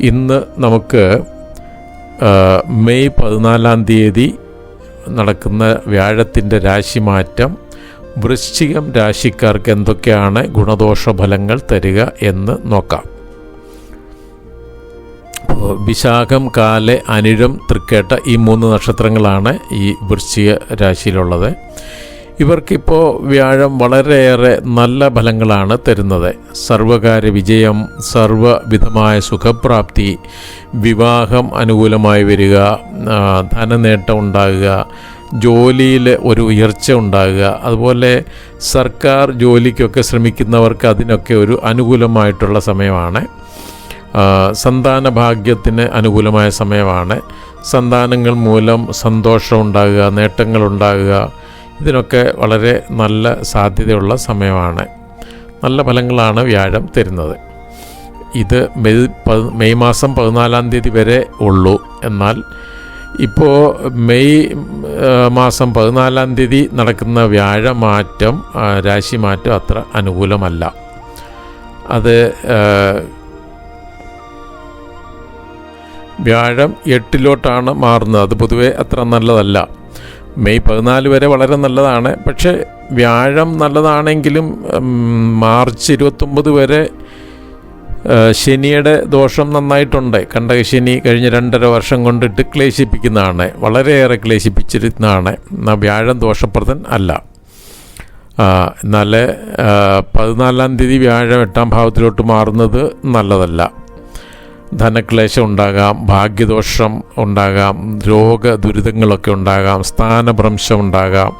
ഇന്ന് നമുക്ക് മെയ് പതിനാലാം തീയതി നടക്കുന്ന വ്യാഴത്തിന്റെ രാശിമാറ്റം വൃശ്ചികം രാശിക്കാർക്ക് എന്തൊക്കെയാണ് ഗുണദോഷ ഫലങ്ങൾ തരിക എന്ന് നോക്കാം. വിശാഖം കാലെ അനിഴം തൃക്കേട്ട ഈ മൂന്ന് നക്ഷത്രങ്ങളാണ് ഈ വൃശ്ചിക രാശിയിലുള്ളത്. ഇവർക്കിപ്പോൾ വ്യാഴം വളരെയേറെ നല്ല ഫലങ്ങളാണ് തരുന്നത്. സർവകാര്യ വിജയം സർവവിധമായ സുഖപ്രാപ്തി വിവാഹം അനുകൂലമായി വരിക ധനനേട്ടം ഉണ്ടാകുക ജോലിയിൽ ഒരു ഉയർച്ച ഉണ്ടാകുക അതുപോലെ സർക്കാർ ജോലിക്കൊക്കെ ശ്രമിക്കുന്നവർക്ക് അതിനൊക്കെ ഒരു അനുകൂലമായിട്ടുള്ള സമയമാണ്. സന്താന ഭാഗ്യത്തിന് അനുകൂലമായ സമയമാണ്. സന്താനങ്ങൾ മൂലം സന്തോഷം ഉണ്ടാകുക നേട്ടങ്ങൾ ഉണ്ടാകുക ഇതിനൊക്കെ വളരെ നല്ല സാധ്യതയുള്ള സമയമാണ്. നല്ല ഫലങ്ങളാണ് വ്യാഴം തരുന്നത്. ഇത് മെയ് മെയ് മാസം പതിനാലാം തീയതി വരെ ഉള്ളൂ. എന്നാൽ ഇപ്പോൾ മെയ് മാസം പതിനാലാം തീയതി നടക്കുന്ന വ്യാഴമാറ്റം രാശി മാറ്റം അത്ര അനുകൂലമല്ല. അത് വ്യാഴം എട്ടിലോട്ടാണ് മാറുന്നത്. അത് പൊതുവേ അത്ര നല്ലതല്ല. മെയ് പതിനാല് വരെ വളരെ നല്ലതാണ്. പക്ഷേ വ്യാഴം നല്ലതാണെങ്കിലും മാർച്ച് ഇരുപത്തൊമ്പത് വരെ ശനിയുടെ ദോഷം നന്നായിട്ടുണ്ട്. കണ്ടകശനി കഴിഞ്ഞ രണ്ടര വർഷം കൊണ്ടിട്ട് ക്ലേശിപ്പിക്കുന്നതാണ് വളരെയേറെ ക്ലേശിപ്പിച്ചിരുന്നതാണ്. എന്നാൽ വ്യാഴം ദോഷപ്രദൻ അല്ല. എന്നാൽ പതിനാലാം തീയതി വ്യാഴം എട്ടാം ഭാവത്തിലോട്ട് മാറുന്നത് നല്ലതല്ല. ധനക്ലേശം ഉണ്ടാകാം ഭാഗ്യദോഷം ഉണ്ടാകാം രോഗ ദുരിതങ്ങളൊക്കെ ഉണ്ടാകാം സ്ഥാനഭ്രംശം ഉണ്ടാകാം.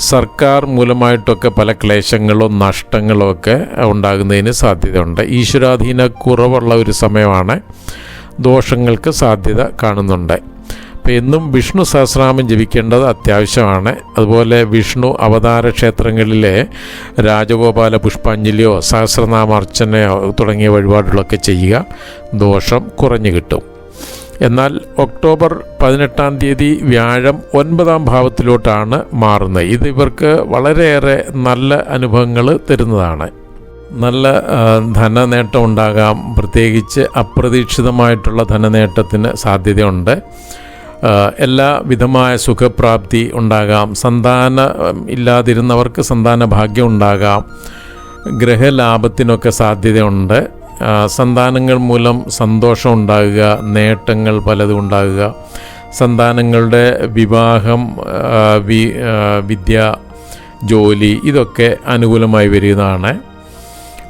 സർക്കാർ മൂലമായിട്ടൊക്കെ പല ക്ലേശങ്ങളും നഷ്ടങ്ങളും ഒക്കെ ഉണ്ടാകുന്നതിന് സാധ്യതയുണ്ട്. ഈശ്വരാധീന കുറവുള്ള ഒരു സമയമാണ് ദോഷങ്ങൾക്ക് സാധ്യത കാണുന്നുണ്ട്. അപ്പോൾ എന്നും വിഷ്ണു സഹസ്രനാമം ജപിക്കേണ്ടത് അത്യാവശ്യമാണ്. അതുപോലെ വിഷ്ണു അവതാര ക്ഷേത്രങ്ങളിലെ രാജഗോപാല പുഷ്പാഞ്ജലിയോ സഹസ്രനാമർച്ചനയോ തുടങ്ങിയ വഴിപാടുകളൊക്കെ ചെയ്യുക ദോഷം കുറഞ്ഞു കിട്ടും. എന്നാൽ ഒക്ടോബർ പതിനെട്ടാം തീയതി വ്യാഴം ഒൻപതാം ഭാവത്തിലോട്ടാണ് മാറുന്നത്. ഇത് ഇവർക്ക് വളരെയേറെ നല്ല അനുഭവങ്ങൾ തരുന്നതാണ്. നല്ല ധനനേട്ടം ഉണ്ടാകാം. പ്രത്യേകിച്ച് അപ്രതീക്ഷിതമായിട്ടുള്ള ധനനേട്ടത്തിന് സാധ്യതയുണ്ട്. എല്ലാ വിധമായ സുഖപ്രാപ്തി ഉണ്ടാകാം. സന്താന ഇല്ലാതിരുന്നവർക്ക് സന്താന ഭാഗ്യം ഉണ്ടാകാം. ഗ്രഹലാഭത്തിനൊക്കെ സാധ്യതയുണ്ട്. സന്താനങ്ങൾ മൂലം സന്തോഷം ഉണ്ടാകുക നേട്ടങ്ങൾ പലതും ഉണ്ടാകുക. സന്താനങ്ങളുടെ വിവാഹം വി വിദ്യ ജോലി ഇതൊക്കെ അനുകൂലമായി വരുന്നതാണ്.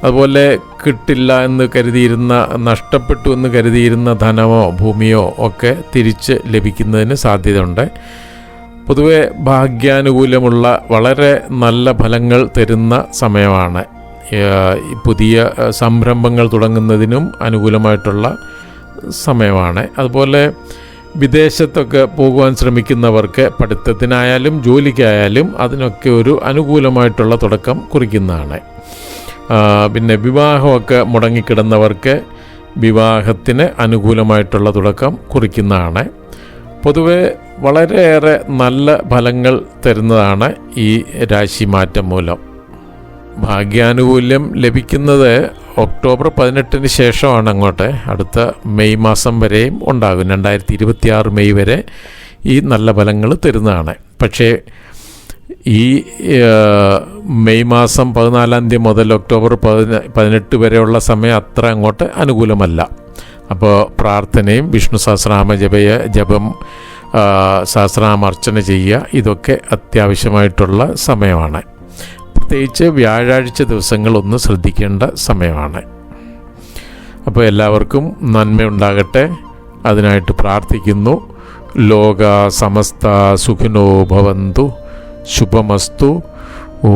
അതുപോലെ കിട്ടില്ല എന്ന് കരുതിയിരുന്ന നഷ്ടപ്പെട്ടു എന്ന് കരുതിയിരുന്ന ധനമോ ഭൂമിയോ ഒക്കെ തിരിച്ച് ലഭിക്കുന്നതിന് സാധ്യതയുണ്ട്. പൊതുവെ ഭാഗ്യാനുകൂലമുള്ള വളരെ നല്ല ഫലങ്ങൾ തരുന്ന സമയമാണ്. പുതിയ സംരംഭങ്ങൾ തുടങ്ങുന്നതിനും അനുകൂലമായിട്ടുള്ള സമയമാണ്. അതുപോലെ വിദേശത്തൊക്കെ പോകുവാൻ ശ്രമിക്കുന്നവർക്ക് പഠിത്തത്തിനായാലും ജോലിക്കായാലും അതിനൊക്കെ ഒരു അനുകൂലമായിട്ടുള്ള തുടക്കം കുറിക്കുന്നതാണ്. പിന്നെ വിവാഹമൊക്കെ മുടങ്ങിക്കിടന്നവർക്ക് വിവാഹത്തിന് അനുകൂലമായിട്ടുള്ള തുടക്കം കുറിക്കുന്നതാണ്. പൊതുവെ വളരെയേറെ നല്ല ഫലങ്ങൾ തരുന്നതാണ് ഈ രാശിമാറ്റം മൂലം. ഭാഗ്യാനുകൂല്യം ലഭിക്കുന്നത് ഒക്ടോബർ പതിനെട്ടിന് ശേഷമാണ് അങ്ങോട്ട്. അടുത്ത മെയ് മാസം വരെയും ഉണ്ടാകും. രണ്ടായിരത്തി മെയ് വരെ ഈ നല്ല ഫലങ്ങൾ തരുന്നതാണ്. പക്ഷേ ഈ മെയ് മാസം പതിനാലാം തീയതി മുതൽ ഒക്ടോബർ പതിന പതിനെട്ട് വരെയുള്ള സമയം അത്ര അങ്ങോട്ട് അനുകൂലമല്ല. അപ്പോൾ പ്രാർത്ഥനയും വിഷ്ണു സഹസ്രനാമ ജപയ ജപം സഹസ്രനാമർച്ചന ചെയ്യുക ഇതൊക്കെ അത്യാവശ്യമായിട്ടുള്ള സമയമാണ്. പ്രത്യേകിച്ച് വ്യാഴാഴ്ച ദിവസങ്ങൾ ഒന്ന് ശ്രദ്ധിക്കേണ്ട സമയമാണ്. അപ്പോൾ എല്ലാവർക്കും നന്മയുണ്ടാകട്ടെ അതിനായിട്ട് പ്രാർത്ഥിക്കുന്നു. ലോക സമസ്ത സുഖിനോ ഭവന്തു. ശുഭമസ്തു. ഓ